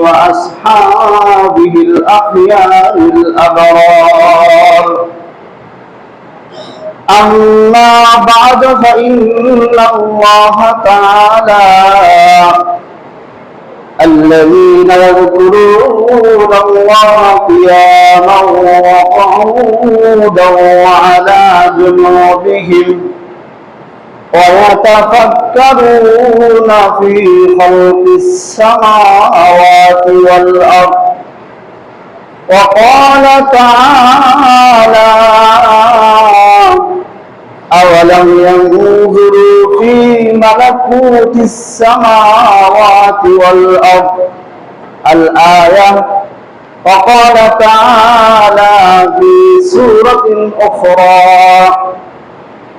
وأصحابه الأخيار الأبرار. أما بعد فإن الله تعالى الذين يذكرون الله قياما وقعودا وعلى جنوبهم ويتفكرون في خلق السماوات والأرض. وقال تعالى أولم ينظروا في ملكوت السماوات والأرض الآية؟ وقال تعالى في سورة أخرى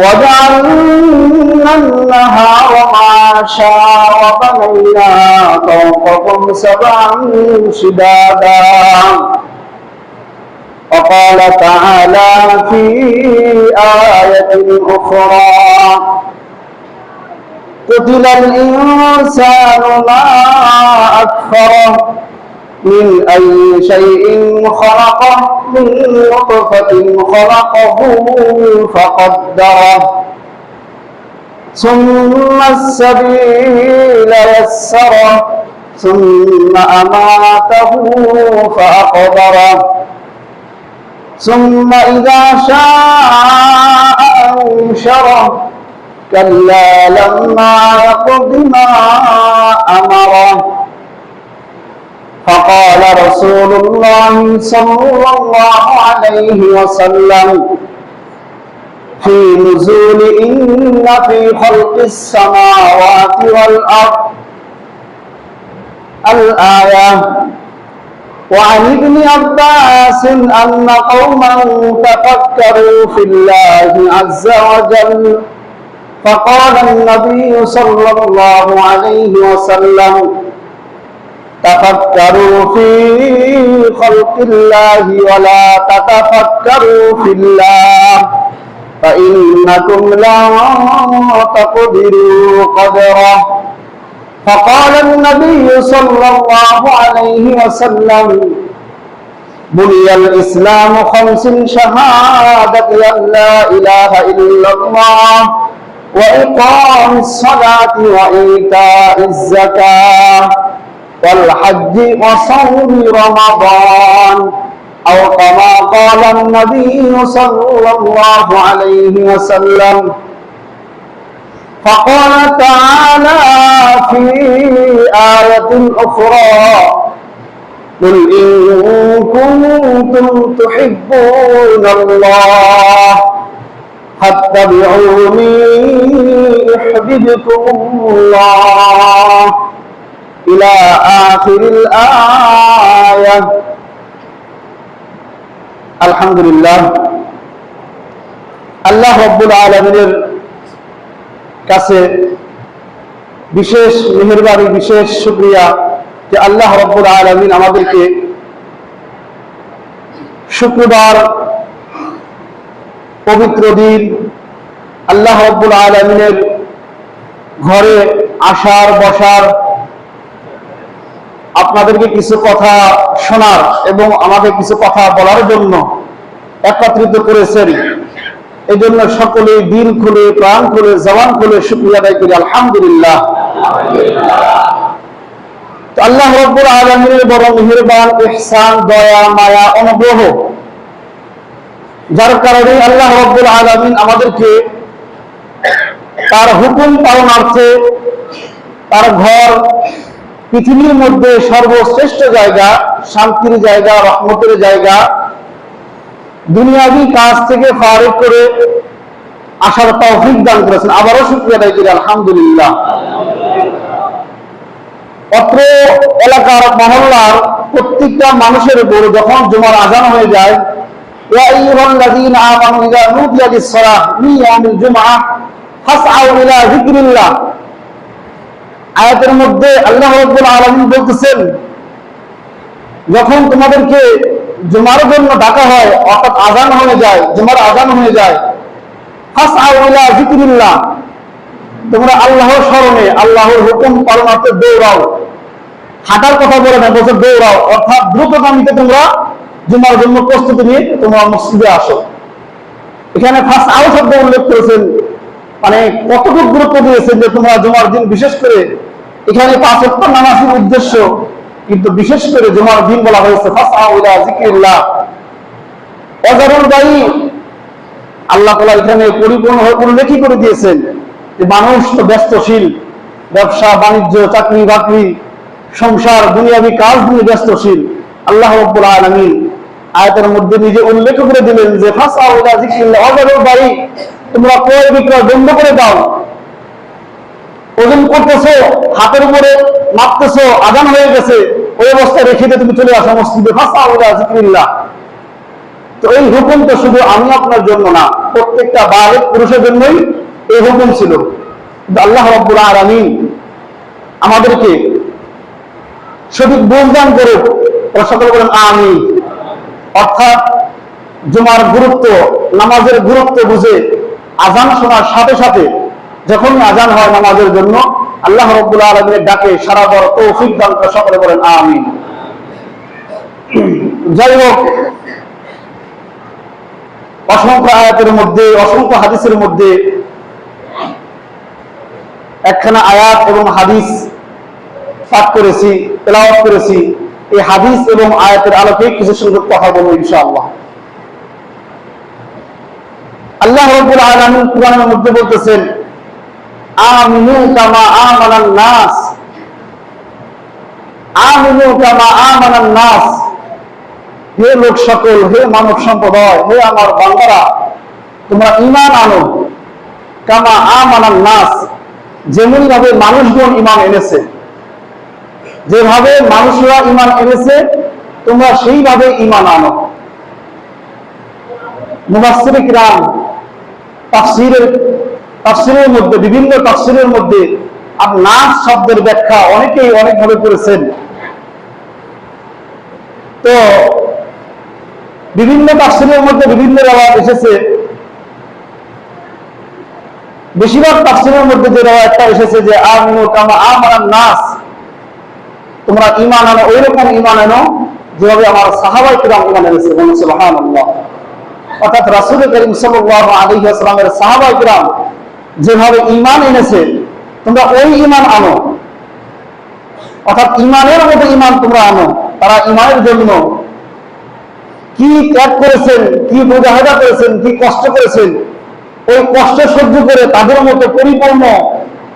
وجعلنا النهار معاشا وبنينا فوقكم سبعا شدادا وقال تعالى في آية أخرى قتل الإنسان ما أكفره من أي شيء خلقه من نطفة خلقه فقدره. ثم السبيل يسره ثم أماته فأقبره. ثم إذا شاء أنشره كلا لما يقض ما أمره. فقال رسول الله صلى الله عليه وسلم في نزول إن في خلق السماوات والأرض الآية وعن ابن عباس أن قوما تفكروا في الله عز وجل فقال النبي صلى الله عليه وسلم تفكروا في خلق الله ولا تتفكروا في الله فإنكم لن تقدروا قدره فقال النبي صلى الله عليه وسلم بني الإسلام خمس شهادة أن لا إله إلا الله وإقام الصلاة وإيتاء الزكاة والحج وصوم رمضان أو كما قال النبي صلى الله عليه وسلم فقال تعالى في آية أخرى قل إن كنتم تحبون الله فاتبعوني يحببكم الله إلى آخر الآية الحمد لله আল্লাহ রব্বুল আলমিনের কাছে বিশেষ মেহরবানি বিশেষ শুক্রিয়া যে আল্লাহ রব্বুল আলমিন আমাদেরকে শুক্রবার পবিত্র দিন আল্লাহ রব্বুল আলমিনের ঘরে আসার বসার আপনাদেরকে কিছু কথা শোনার এবং আমাকে কিছু কথা বলার জন্য একত্রিত করেছেন। এই জন্য সকলে দিন খুলে, প্রাণ খুলে, জবান খুলে শুক্রিয়া আদায় করি, আলহামদুলিল্লাহ। আল্লাহ রব্বুল আলমিনের বড় মেহরবান ইহসান, দয়া, মায়া, অনুগ্রহ, যার কারণে আল্লাহ রব্বুল আলমিন আমাদেরকে তার হুকুম পালনার্থে তার ঘর পৃথিবীর মধ্যে সর্বশ্রেষ্ঠ জায়গা, শান্তির জায়গা, রহমতের জায়গা, দুনিয়াবি কাজ থেকে ফারেক করে আসার তৌফিক দান করেছেন। আবারও শুক্রিয়া করি, আলহামদুলিল্লাহ। অত্র এলাকার মহল্লার প্রত্যেকটা মানুষের উপর যখন জুমার আজান হয়ে যায় يا আয়াতের মধ্যে আল্লাহ রাব্বুল আলামিন বলতেছেন, যখন তোমাদেরকে জুমার জন্য ডাকা হয়, অর্থাৎ আজান হয়ে যায়, জুমার আজান হয়ে যায়, ফাসআউ ইলা যিকরিল্লাহ, তোমরা আল্লাহর স্মরণে, আল্লাহর হুকুম পালনার্থে দৌড়াও। হাঁটার কথা বলে না, বলছে দৌড়াও, অর্থাৎ দ্রুতগামীতে তোমরা জুমার জন্য প্রস্তুতি নিয়ে তোমরা মসজিদে আসো। এখানে ফার্স্ট আরও শব্দ উল্লেখ করেছেন মানে কতটুকু গুরুত্ব দিয়েছেন যে তোমরা জুমার দিন বিশেষ করে এখানে পাঁচ অক্ট নামাজের উদ্দেশ্য, কিন্তু বিশেষ করে জুমার দিন বলা হয়েছে আল্লাহ তালা এখানে পরিপূর্ণভাবে উল্লেখই করে দিয়েছেন যে মানুষ তো ব্যস্তশীল, ব্যবসা, বাণিজ্য, চাকরি, বাকরি, সংসার, দুনিয়াবি কাজ নিয়ে ব্যস্তশীল। আল্লাহ রব্বুল আলামিন আয়াতের মধ্যে নিজে উল্লেখ করে দিলেন যে বাড়ি তোমরা ক্রয় বিক্রয় বন্ধ করে দাও। ওজন করতেছো, হাতের উপরে মাপতেছো, আজান হয়ে গেছে, ওই অবস্থায় রেখে দিয়ে তুমি চলে আসো মসজিদে। যিকরিল্লাহ। তো এই হুকুম তো শুধু আমি আপনার জন্য না, প্রত্যেকটা বালিক পুরুষের জন্যই এই হুকুম ছিল। আল্লাহ রব্বুল আলামিন আমাদেরকে সঠিক বোঝদান করুক। ওরা সকল আমি অর্থাৎ জুমার গুরুত্ব, নামাজের গুরুত্ব বুঝে আজান শোনার সাথে সাথে যখন আজান হয় নামাজের জন্য, আল্লাহ রব্বুল আলমের ডাকে সারা বড় তৌফিক দান সকলে বলেন, আমিন। যাই হোক, অসংখ্য আয়াতের মধ্যে, অসংখ্য হাদিসের মধ্যে একখানা আয়াত এবং হাদিস পাঠ করেছি, তেলাওয়াত করেছি। এই হাদিস এবং আয়াতের আলোকে কিছু সংখ্যক কথা বলব ইনশাআল্লাহ। আল্লাহ রাব্বুল আলামিন কোরআনের মধ্যে বলতেছেন আমিনু কামা আমানান নাস। আমিনু কামা আমানান নাস। হে লোক সকল, হে মানব সম্প্রদায়, হে আমার বান্দারা, তোমরা ঈমান আনো। কামা আমানান নাস। যেমন ভাবে মানুষগণ ঈমান এনেছে, যেভাবে মানুষরা ইমান এনেছে, তোমরা সেইভাবে ইমান আনো। মুবাসিরিক রাম তাফসিরের মধ্যে, বিভিন্ন তাফসিরের মধ্যে আর নাচ শব্দের ব্যাখ্যা অনেকেই অনেকভাবে করেছেন। তো বিভিন্ন তাফসিরের মধ্যে বিভিন্ন রেওয়াজ এসেছে। বেশিরভাগ তাফসিরের মধ্যে যে রেওয়াজটা এসেছে যে, আমিনু কামা আমারান নাস তোমরা ইমান আনো ওই রকম ইমান আনো যেভাবে আমার সাহাবাই কিরাম ইমান এনেছে। বলুন সুবহানাল্লাহ। অর্থাৎ রাসূল করিম সাল্লাল্লাহু আলাইহি ওয়াসাল্লামের সাহাবাই কিরাম যেভাবে ইমান এনেছে, তোমরা ওই ইমান আনো। অর্থাৎ ইমানের মতো ইমান তোমরা আনো, তারা ইমানের জন্য কি ত্যাগ করেছেন, কি মুজাহাদা করেছেন, কি কষ্ট করেছেন, ওই কষ্ট সহ্য করে তাদের মতো পরিপূর্ণ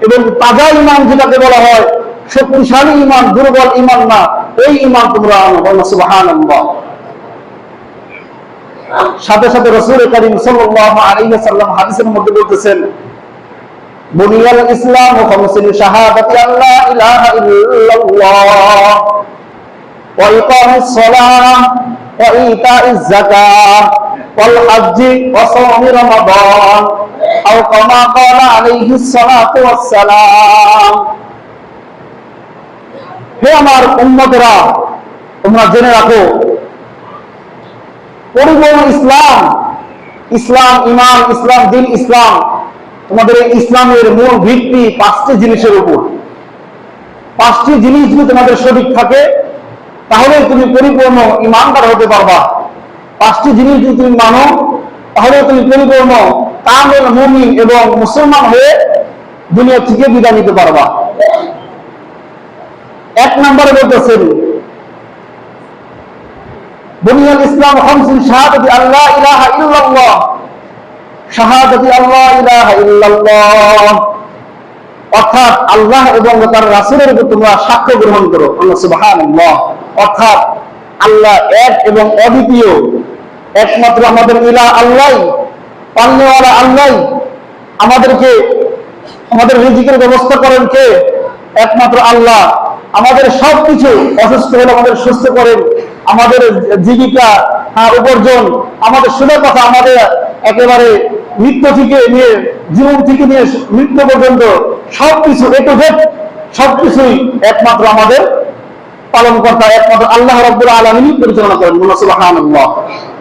এবং তাজা ইমান যেটাকে বলা হয় শক্তিশালী ইমান দুর্বল ইমান না, এই ইমান তোমরা আনো। সুবাহান সাথে সাথে রসুল করিম সাল্লাল্লাহু আলাইহি ওয়াসাল্লাম হাদিসের মধ্যে বলতেছেন বুনিয়াল ইসলাম খামসিন শাহাদাতি আল্লাহ ইলাহা ইল্লাল্লাহ। ওয়া ইকামিস সালাহ ওয়া ইতাইজ যাকাহ ওয়াল হজ্জ ওয়া সাওমি রমাদান। আও কামা ক্বালা আলাইহিস সালাতু ওয়াস সালাম। হে আমার উম্মতেরা, তোমরা জেনে রাখো, পরিপূর্ণ ইসলাম ইসলাম ইমান ইসলাম, দিন ইসলাম তোমাদের ইসলামের মূল ভিত্তি পাঁচটি জিনিসের উপর। পাঁচটি জিনিস যদি তোমাদের সঠিক থাকে তাহলে তুমি পরিপূর্ণ ইমানদার হতে পারবা। পাঁচটি জিনিস যদি তুমি মানো তাহলে তুমি পরিপূর্ণ কামেল মুমিন এবং মুসলমান হয়ে দুনিয়া থেকে বিদায় নিতে পারবা। এক নম্বরে বলতেছেন, বুনিয়াল ইসলাম খামসিন শাহাদাতি আল্লাহ ইলাহা ইল্লাল্লাহ। শাহাদাতি আল্লাহ ইলাহা ইল্লাল্লাহ। অর্থাৎ আল্লাহ এবং তার রাসূলের উপর তোমরা সাক্ষ্য গ্রহণ করো। আল্লাহ অর্থাৎ আল্লাহ এক এবং অদ্বিতীয়। একমাত্র আমাদের ইলা আল্লাহ পালনেওয়ালা আল্লাহ আমাদেরকে, আমাদের রিজিকের ব্যবস্থা করেন কে? একমাত্র আল্লাহ। আমাদের সবকিছু অসুস্থ হলে আমাদের সুস্থ করেন। আমাদের জীবিকা উপার্জন, আমাদের শুনে কথা আমাদের একেবারে মৃত্যু থেকে নিয়ে, জীবন থেকে নিয়ে, মৃত্যু পর্যন্ত সবকিছু সবকিছুই একমাত্র আমাদের পালন কর্তা একমাত্র আল্লাহ রব্বুল আলমিনই পরিচালনা করেন মুনাসুবাহ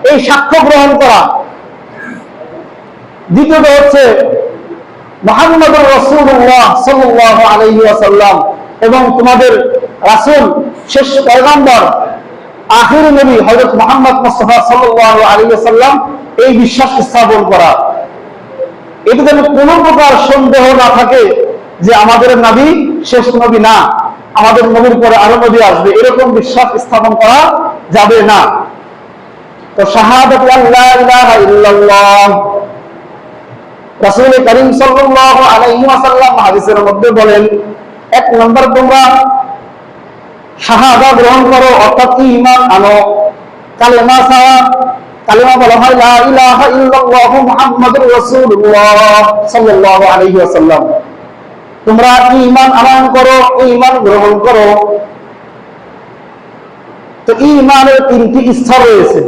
এই সাক্ষ্য গ্রহণ করা। দ্বিতীয়ত হচ্ছে মোহাম্মদ রসুল্লাহ সাল্লাহ আলহি এবং তোমাদের রাসুল, শেষ পয়গাম্বর, আখির নবী হজরত মোহাম্মদ মুস্তফা সাল্লাহ আলী এই বিশ্বাস স্থাপন করা। এতে যেন কোনো প্রকার সন্দেহ না থাকে যে আমাদের নবী শেষ নবী না, আমাদের নবীর পরে আরও নবী আসবে, এরকম বিশ্বাস স্থাপন করা যাবে না। তো শাহাদাত রাসূল করিম সাল্লাল্লাহু আলাইহি ওয়াসাল্লাম হাদিসের মধ্যে বলেন, এক নম্বর তোমরা শাহাদা গ্রহণ করো, অর্থাৎ ঈমান আনো। কালেমা সাওয়া কালেমা বলা হয়, লা ইলাহা মুহাম্মাদুর রাসূলুল্লাহ সাল্লাল্লাহু আলাইহি ওয়াসাল্লাম। তোমরা ঈমান করো, ঈমান গ্রহণ করো। তো ঈমানের তিনটি স্তর রয়েছে।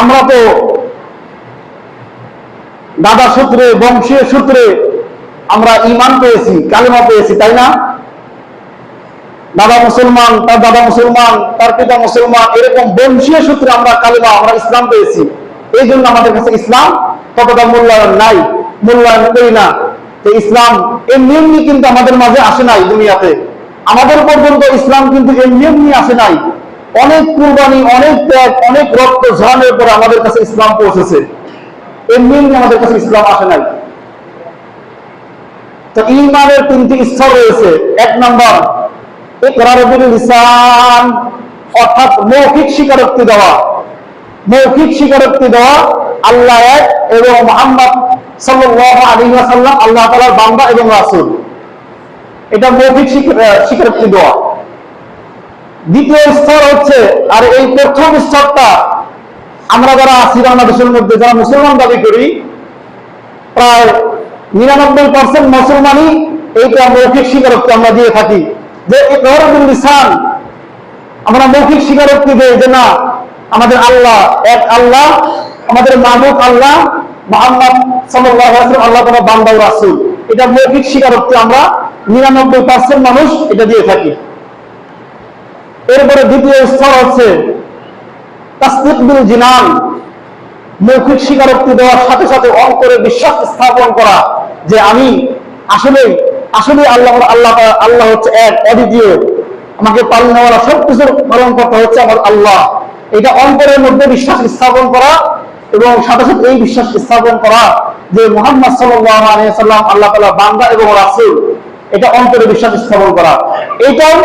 আমরা তো দাদা সূত্রে, বংশীয় সূত্রে আমরা ইমান পেয়েছি, কালিমা পেয়েছি, তাই না? দাদা মুসলমান, তার দাদা মুসলমান, তার পিতা মুসলমান, এরকম বংশীয় সূত্রে আমরা কালিমা, আমরা ইসলাম পেয়েছি। এই জন্য আমাদের কাছে ইসলাম ততটা মূল্যায়ন নাই, মূল্যায়ন করি না। তো ইসলাম এমনি এমনি কিন্তু আমাদের মাঝে আসে নাই দুনিয়াতে। আমাদের পর্যন্ত ইসলাম কিন্তু এমনি এমনি আসে নাই। অনেক কুরবানি, অনেক ত্যাগ, অনেক রক্ত ঝরানোর পরে আমাদের কাছে ইসলাম পৌঁছেছে। এমনি এমনি আমাদের কাছে ইসলাম আসে নাই। তো ইমানের তিনটি স্তর রয়েছে। এক নম্বর লিসান, অর্থাৎ মৌখিক স্বীকারোক্তি দেওয়া। মৌখিক স্বীকারোক্তি দেওয়া আল্লাহ এক এবং মোহাম্মদ ওয়াসাল্লাম আল্লাহ তাআলার বান্দা এবং রাসূল। এটা মৌখিক স্বীকার- স্বীকারোক্তি দেওয়া। দ্বিতীয় স্তর হচ্ছে, আর এই প্রথম স্তরটা আমরা যারা আছি বাংলাদেশের মধ্যে, যারা মুসলমান দাবি করি, প্রায় নিরানব্বই পার্সেন্ট মুসলমানই এইটা মৌখিক স্বীকারোক্তি আমরা দিয়ে থাকি। যে লিসান আমরা মৌখিক স্বীকারোক্তি দেই যে না, আমাদের আল্লাহ এক আল্লাহ, আমাদের মাহবুব আল্লাহ, মোহাম্মদ ওয়াসাল্লাম আল্লাহ তাআলা বান্দা ও রাসূল। এটা মৌখিক স্বীকারোক্তি আমরা নিরানব্বই পার্সেন্ট মানুষ এটা দিয়ে থাকি। এরপরে দ্বিতীয় স্তর হচ্ছে তাসদিক জিনান। মৌখিক স্বীকারোক্তি দেওয়ার সাথে সাথে অন্তরে বিশ্বাস স্থাপন করা যে আমি আসলে আসলে আল্লাহ আল্লাহ আল্লাহ হচ্ছে এক, অদ্বিতীয়। আমাকে পালনেওয়ালা সব কিছুর পালন করতে হচ্ছে আমার আল্লাহ। এটা অন্তরের মধ্যে বিশ্বাস স্থাপন করা এবং সাথে সাথে এই বিশ্বাস স্থাপন করা যে মোহাম্মদ আলিয়াল্লাম আল্লাহ তালা বান্দা এবং রাসুল, এটা অন্তরে বিশ্বাস স্থাপন করা। এটাও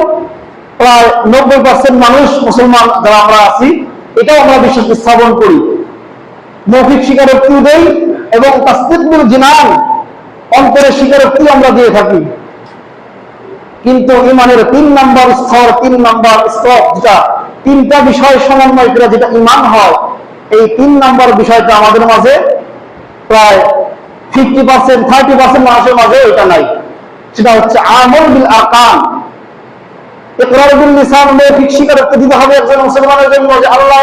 প্রায় নব্বই পার্সেন্ট মানুষ মুসলমান যারা আমরা আছি, এটাও আমরা বিশ্বাস স্থাপন করি। মৌখিক স্বীকারোক্তি দেই এবং তাস্তিকুল জিনান অন্তরের স্বীকারোক্তি আমরা দিয়ে থাকি। কিন্তু ইমানের তিন নম্বর স্তর, তিন নম্বর স্তর যেটা, তিনটা বিষয় সমন্বয় করে যেটা ইমান হয়, এই তিন নম্বর বিষয়টা আমাদের মাঝে প্রায় ফিফটি পার্সেন্ট থার্টি পার্সেন্ট মানুষের মাঝে এটা নাই। সেটা হচ্ছে আমল বিল স্বীকারোক্তি দিতে হবে একজন মুসলমানের জন্য আল্লাহ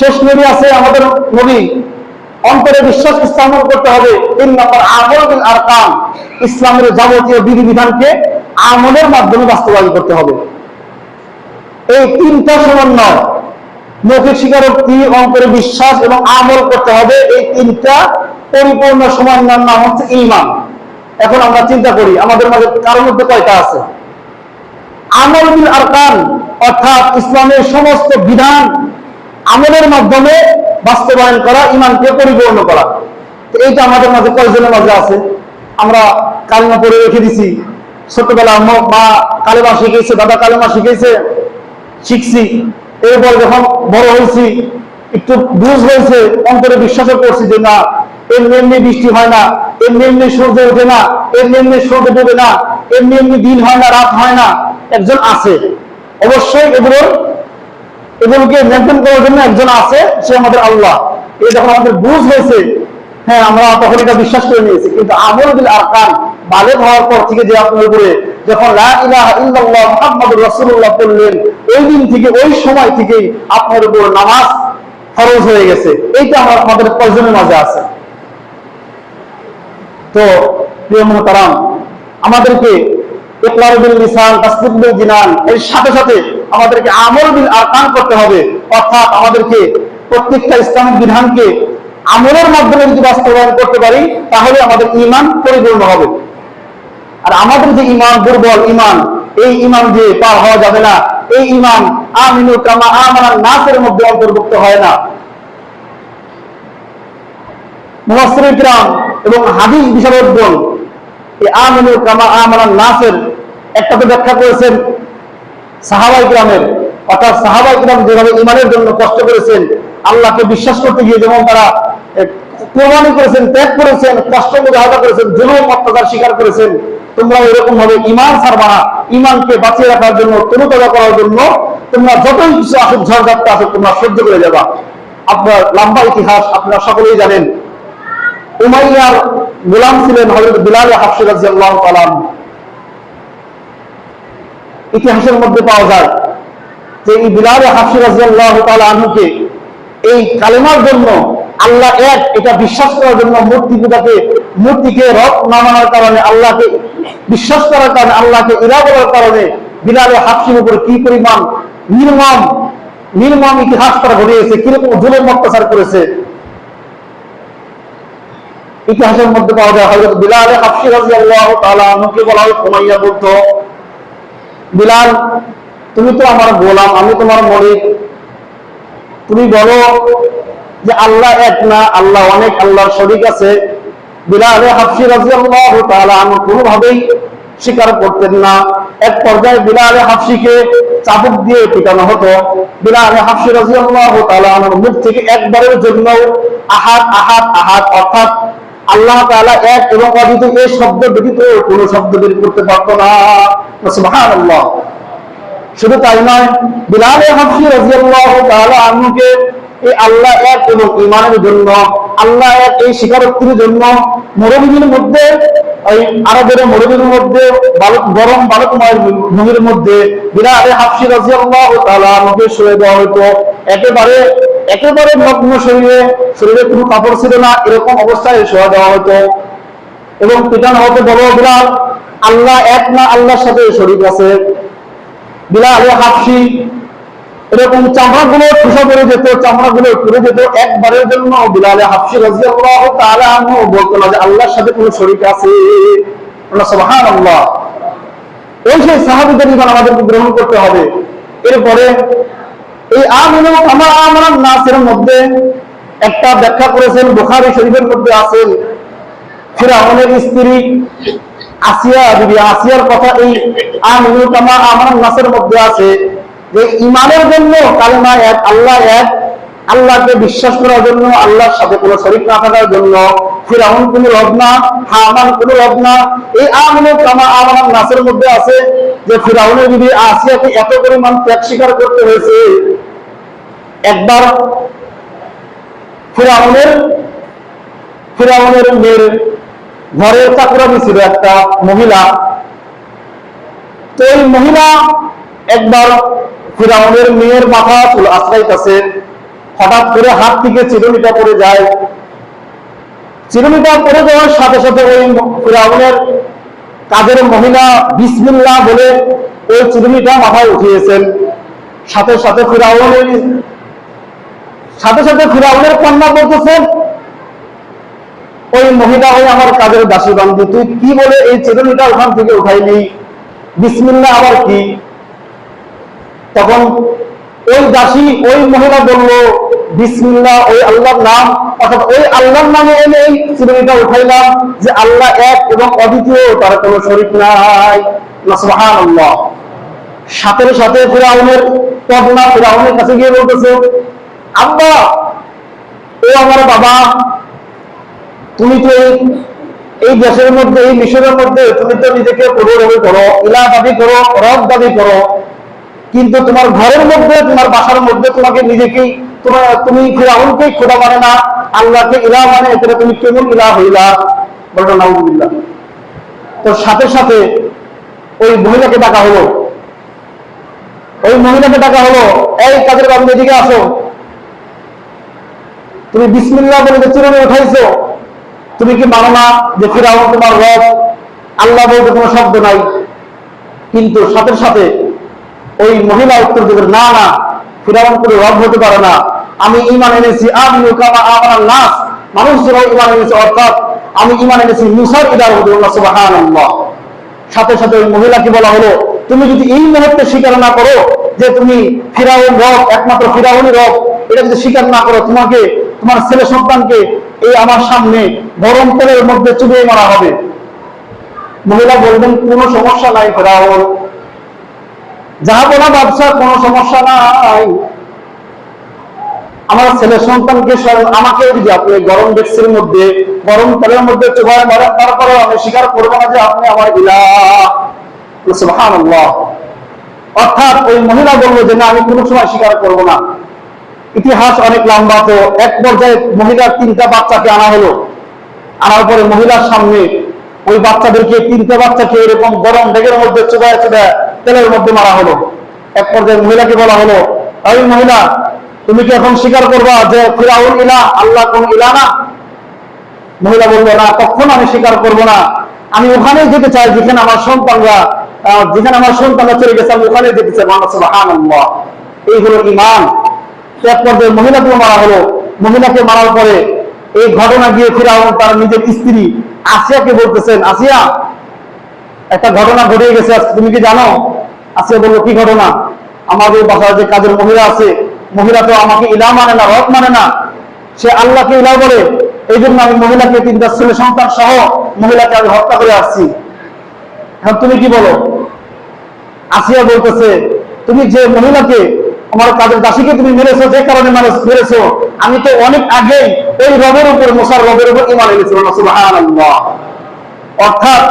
শেষ নবী আছে আমাদের নবী। অন্তরে বিশ্বাস স্থাপন করতে হবে। তিন নম্বর, আমল বিল আরকাম ইসলামের যাবতীয় বিধিবিধানকে আমলের মাধ্যমে বাস্তবায়ন করতে হবে। এই তিনটা সমন্বয়, মৌখিক স্বীকারোক্তি, অন্তরে বিশ্বাস এবং আমল করতে হবে। এই তিনটা পরিপূর্ণ সমন্বয়ের নাম হচ্ছে ইমান। এখন আমরা চিন্তা করি, আমাদের মাঝে কারোর মধ্যে কয়টা আছে? আমল বিল আরকান, অর্থাৎ ইসলামের সমস্ত বিধান আমলের মাধ্যমে বাস্তবায়ন করা ইমানকে পরিপূর্ণ করা। তো এইটা আমাদের মাঝে কয়জনের মাঝে আছে? আমরা কালিমা পড়ে রেখে দিছি। ছোটবেলা ম- কালেমা শিখেছে দাদা কালেমা শিখেছে। শিখছি এরপর যখন বড় হয়েছি, একটু বুঝ হয়েছে, অন্তরে বিশ্বাসও করছি যে না, এমনি এমনি বৃষ্টি হয় না, এমনি এমনি সূর্য ওঠে না, এমনি এমনি সূর্য ডুবে না, এমনি এমনি দিন হয় না, রাত হয় না, একজন আছে। অবশ্যই এগুলোর এগুলোকে মেনটেন করার জন্য একজন আছে, সে আমাদের আল্লাহ। এই যখন আমাদের বুঝ হয়েছে হ্যাঁ আমরা তখন এটা বিশ্বাস করে নিয়েছি। কিন্তু আমল বিল আরকান বালেগ হওয়ার পর থেকে যে আপনার উপরে যখন লা বললেন, ওই দিন থেকে, ওই সময় থেকেই আপনার উপর নামাজ ফরজ হয়ে গেছে। এইটা আমার, আমাদের প্রয়োজনের মাঝে আছে। তো, প্রিয় মহতারাম, আমাদেরকে সাথে আমাদেরকে আমল বিল করতে হবে। অর্থাৎ আমাদেরকে প্রত্যেকটা ইসলামিক বিধানকে আমলের মাধ্যমে যদি বাস্তবায়ন করতে পারি, তাহলে আমাদের ঈমান পরিপূর্ণ হবে। আর আমাদের যে ঈমান, দুর্বল ঈমান, এই দিয়ে পার হওয়া যাবে না। এই আমানান নাসের মধ্যে অন্তর্ভুক্ত হয় না। এবং হাদিস বিশারদগণ এই আমিনু কামা আমানান নাসের একটা তো ব্যাখ্যা করেছেন সাহাবাই কিরামের। অর্থাৎ সাহাবাই কিরাম যেভাবে ইমানের জন্য কষ্ট করেছেন, আল্লাহকে বিশ্বাস করতে গিয়ে যেমন তারা কোরবানি করেছেন, ত্যাগ করেছেন, কষ্ট মুজাহাদা করেছেন, জুলুম, অত্যাচার স্বীকার করেছেন, তোমরা এরকম ভাবে ইমান ছাড়বা না। ইমানকে বাঁচিয়ে রাখার জন্য, তরুতাজা করার জন্য তোমরা যতই কিছু আসুক ঝড়ঝাপটা আসুক, তোমরা সহ্য করে যাবা। আপনার লম্বা ইতিহাস আপনারা সকলেই জানেন। উমাইয়ার গোলাম ছিলেন হজরত বিলাল হাফসি রাজিয়াল্লাহু তাআলা আনহু। ইতিহাসের মধ্যে পাওয়া যায় যে এই বিলাল হাফসি রাজিয়াল্লাহু এই কালেমার জন্য আল্লাহ এক, এটা বিশ্বাস করার জন্য মূর্তি পূজাকে মূর্তিকে রব না মানার কারণে আল্লাহকে বিশ্বাস করার কারণে, আল্লাহকে ইরা বলার কারণে বিলালে হাফসির উপর কি পরিমাণ নির্মম নির্মম ইতিহাস তারা ঘটিয়েছে, কীরকম জুলুম অত্যাচার করেছে। ইতিহাসের মধ্যে পাওয়া যায় হযরত বিলাল হাফসি রাদিয়াল্লাহু তাআলা আনহুকে বলা হয় উমাইয়া বলতো বিলাল, তুমি তো আমার গোলাম, আমি তোমার মলিক তুমি বলো যে আল্লাহ এক না, আল্লাহ অনেক, আল্লাহর শরীক আছে। বিলাল হাফসি রাদিয়াল্লাহু তাআলা আনহু কোনোভাবেই স্বীকার করতেন না। এক পর্যায়ে বিলাল হাফসিকে চাবুক দিয়ে পিটানো হতো। বিলাল হাফসি রাদিয়াল্লাহু তাআলা আনহুর মুখ থেকে একবারের জন্য আহাত আহাত আহাত, অর্থাৎ আল্লাহ তাআলা এক এবং অদ্বিতীয় এই শব্দ ব্যতীত কোনো শব্দ বের করতে পারতো না। শুধু তাই নয়, বিলালে হাফসি রাদিয়াল্লাহু তাআলা আনহুকে এই আল্লাহ এক এবং ইমানের জন্য, আল্লাহ এক এই স্বীকারোক্তির জন্য মরুভূমির মধ্যে, ওই আরবের মরুভূমির মধ্যে, বালক গরম বালকময় ভূমির মধ্যে বিলালে হাফসি রাদিয়াল্লাহু তাআলা আনহুকে শুয়ে দেওয়া হতো। একেবারে একেবারে নগ্ন শরীরে শরীরে কোনো কাপড় ছিল না, এরকম অবস্থায় শুয়ে দেওয়া হতো। এবং পিটানো হতো বলো, বিলাল, আল্লাহ এক না আল্লাহর সাথে শরীক আছে। বিলাল হাফসি, এরকম চামড়াগুলো ঠুসা পড়ে যেত, চামড়াগুলো পড়ে যেত। একবারের জন্য বিলালে হাফসি রাজিয়াল্লাহু তাআলা আনহু বলতো না যে, আল্লাহর সাথে কোনো শরীক আছে? আমরা সুবহানাল্লাহ। সেই সাহাবীদের ইমান আমাদেরকে গ্রহণ করতে হবে। এরপরে এই আমিনু আমার নাসের মধ্যে একটা ব্যাখ্যা করেছেন, বুখারী শরীফের মধ্যে আছেন। ফিরাউনের স্ত্রী আসিয়া, বিবি আসিয়ার কথা এই আমিনুল কামা আমার নাসের মধ্যে আছে যে ইমানের জন্য কালেমা এক, আল্লাহ এক, আল্লাহকে বিশ্বাস করার জন্য, আল্লাহর সাথে কোনো শরীক না থাকার জন্য। ফিরাউন কোনো রব না, হামান কোনো রব না। এই আমিনুল কামা আমার নাসের মধ্যে আছে যে ফিরাউনের বিবি আসিয়াকে এত পরিমাণ ত্যাগ স্বীকার করতে হয়েছে একবার ফিরাউনের ফিরাউনের মেয়ের ঘরের চাকরানি ছিল একটা মহিলা। তো এই মহিলা একবার ফিরাউনের মেয়ের মাথা চুল আশ্রাইতেছে হঠাৎ করে হাত থেকে চিরুনিটা পড়ে যায়। চিরুনিটা পড়ে যাওয়ার সাথে সাথে ওই ফিরাউনের কাজের মহিলা বিসমিল্লাহ বলে ওই চিরুনিটা মাথায় উঠিয়েছেন। সাথে সাথে ফিরাউনের সাথে সাথে ফিরাউনের কন্যা বলতেছেন ওই মহিলা ওই আমার কাজের দাসী বান্ধব, তুই কি বলে এই চেতনিটা ওখান থেকে উঠাইলি? বিসমিল্লা আবার কি? তখন ওই দাসী ওই মহিলা বলল, বিসমিল্লা, ওই আল্লাহর নাম, অর্থাৎ ওই আল্লাহর নামে এনে এই চিরুনিটা উঠাইলাম যে আল্লাহ এক এবং অদ্বিতীয়, তার কোনো শরীক নাই। সাথে সাথে ফিরাউনের কন্যা ফিরাউনের কাছে গিয়ে বলতেছে আব্বা, ও আমার বাবা, তুমি তো এই দেশের মধ্যে, এই মিশরের মধ্যে তুমি তো নিজেকে পুরোভাবে করো ইলা দাবি করো রব দাবি করো। কিন্তু তোমার ঘরের মধ্যে, তোমার বাসার মধ্যে তোমাকে নিজেকেই, তোমার তুমি ফিরাউনকেই খোদা মানে না, আল্লাহকে ইলা মানে এটা তুমি কেমন ইলা হইলা। বলতো, নাউজুবিল্লাহ। তো সাথে সাথে ওই মহিলাকে ডাকা হলো। ওই মহিলাকে ডাকা হলো, এই কাজের বাবু এদিকে আসো। তুমি বিসমিল্লাহ বলে চিরুনি উঠাইছো, তুমি কি মানো না যে ফিরাউন তোমার রব? আল্লাহ বলতে কোনো শব্দ নাই। কিন্তু সাথে সাথে ওই মহিলা উত্তর দেবে, না না, ফিরাউন করে রব হতে পারে না। আমি ইমান এনেছি আমি আমার নাস। মানুষ ইমান এনেছে, অর্থাৎ আমি ইমান এনেছি মুসার ইদার সাথে সাথে ওই মহিলাকে বলা হলো, তুমি যদি এই মুহূর্তে স্বীকার না করো যে তুমি ফিরাউন রব, একমাত্র ফিরাউনই রব, এটা যদি স্বীকার না করো, তোমাকে তোমার ছেলে সন্তানকে এই আমার সামনে গরম তেলের মধ্যে চুবিয়ে মারা হবে। মহিলা বলবেন কোনো সমস্যা নাই ফেরাউন। যাহা বলা ব্যবসা, কোনো সমস্যা নাই। আমার ছেলে সন্তানকে আমাকে যদি আপনি গরম ডেক্সের মধ্যে, গরম তেলের মধ্যে চুবায় মারেন তারপরে আমি স্বীকার করব না যে আপনি আমার সুবহানাল্লাহ। অর্থাৎ ওই মহিলা বলল যে, না, আমি কোনো সময় স্বীকার করব না। ইতিহাস অনেক লম্বা, তো এক পর্যায়ে মহিলার তিনটা বাচ্চাকে আনা হলো। আনার পরে মহিলার সামনে ওই বাচ্চাদেরকে তিনটা বাচ্চাকে এরকম গরম ডেগের মধ্যে চুবায় চুবায় তেলের মধ্যে মারা হলো। এক পর্যায়ে মহিলাকে বলা হলো ওই মহিলা, তুমি কি এখন স্বীকার করবা যে ফিরাউল ইলা, আল্লাহ কোন ইলা না? মহিলা বলল, না, কখন আমি স্বীকার করব না। আমি ওখানেই যেতে চাই যেখানে আমার সন্তানরা যেখানে আমার সন্তানরা চলে গেছে, আমি ওখানে যেতে চাই। মানুষ এই হলো ইমান এক পর্যায়ে মহিলাকে মারা হলো। মহিলাকে মারার পরে এই ঘটনা গিয়ে ফিরাউন তার নিজের স্ত্রী আসিয়াকে বলতেছেন, আসিয়া, একটা ঘটনা ঘটে গেছে তুমি কি জানো? আসিয়া বলল, কি ঘটনা? আমাদের বাসায় যে কাজের মহিলা আছে, মহিলা তো আমাকে ইলা মানে না, রব মানে না। সে আল্লাহকে ইলা বলে। এই জন্য আমি মহিলাকে তিনটা ছেলে সন্তান সহ মহিলাকে আমি হত্যা করে আসছি। এখন তুমি কি বলো? আসিয়া বলতেছে, তুমি যে মহিলাকে আমার কাজের দাসীকে তুমি মেরেছো, যে কারণে মানুষ মেরেছো, আমি তো অনেক আগেই ওই রবের উপর মশার রবের উপর ইমান এনেছিলাম অর্থাৎ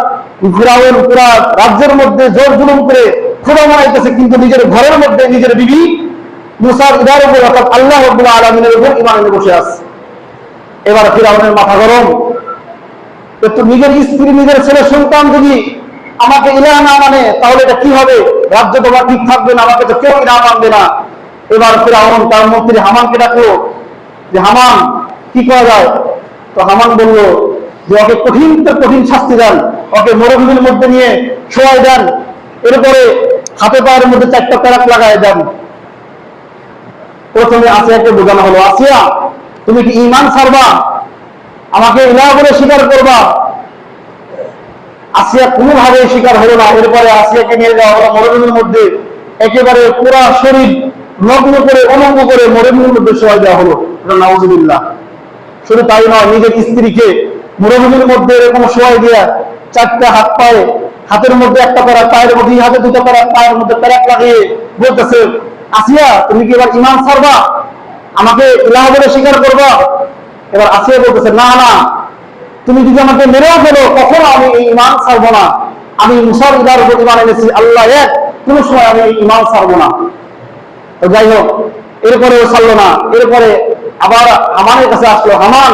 ফিরাউন পুরা রাজ্যের মধ্যে জোর জুলুম করে খুঁড়া মারাইতেছে কিন্তু নিজের ঘরের মধ্যে নিজের বিবি মুসার ইদার উপর, অর্থাৎ আল্লাহ রব্বুল আলমিনের উপর ইমান এনে বসে আছে। এবার ফিরাউনের মাথা গরম। তো নিজের স্ত্রী, নিজের ছেলে, সন্তান যদি আমাকে ইলাহ না মানে তাহলে এটা কি হবে? রাজ্য তোমার ঠিক থাকবে না আমাকে তো কেউ ইলাহ মানবে না। এবার ফিরাউন তার মন্ত্রী হামানকে ডাকলো যে, হামান, কি করা যায়? তো হামান বলল যে, ওকে কঠিন কঠিন শাস্তি দেন। ওকে মরুভূমির মধ্যে নিয়ে শোয়াই দেন। এরপরে হাতে পায়ের মধ্যে চারটা প্যারাক লাগাই দেন। প্রথমে আসিয়াকে বোঝানো হলো, আসিয়া, তুমি কি ইমান ছাড়বা? আমাকে ইলাহ বলে স্বীকার করবা? আসিয়া কোনোভাবে স্বীকার হলো না। এরপরে আসিয়াকে নিয়ে যাওয়া হলো মরুভূমির মধ্যে। একেবারে পুরা শরীর নগ্ন করে অলঙ্গ করে মরুভূমির মধ্যে শোয়া দেওয়া হলো। এটা নাউজুবিল্লাহ। শুধু তাই নয়, নিজের স্ত্রীকে মরুভূমির মধ্যে এরকম শোয়াই দিয়া চারটা হাত পায়ে, হাতের মধ্যে একটা প্যারাক পায়ের মধ্যে হাতে দুটো প্যারাক পায়ের মধ্যে প্যারাক লাগিয়ে বলতেছে, আসিয়া, তুমি কি এবার ইমান ছাড়বা? আমাকে ইলাহ বলে স্বীকার করবা? এবার আসিয়া বলতেছে, না না। তুমি যদি আমাকে মেরেও ফেলো, কখনো আমি এই ইমান ছাড়বো না। আমি মুসার ইদার উপর ইমান এনেছি, আল্লাহ এক। কোন সময় আমি এই ইমান ছাড়বো না। যাই হোক এরপরে ও ছাড়লো না। এরপরে আবার হামানের কাছে আসলো। হামান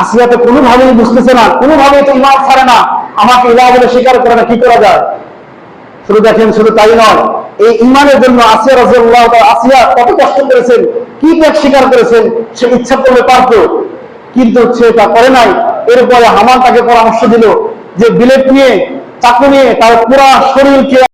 আসিয়া তো কোনোভাবেই বুঝতেছে না, কোনোভাবেই তো ইমান ছাড়ে না। আমাকে ইলাহ বলে স্বীকার করে না, কি করা যায়? শুধু দেখেন, শুধু তাই নয়, এই ইমানের জন্য আসিয়া রাজিয়াল্লাহু আসিয়া কত কষ্ট করেছেন, কি ত্যাগ স্বীকার করেছেন, সে ইচ্ছা করলে পারতো কিন্তু সে তা করে নাই। এরপরে হামান তাকে পরামর্শ দিল যে বিলেট নিয়ে, চাকু নিয়ে তার পুরা শরীরকে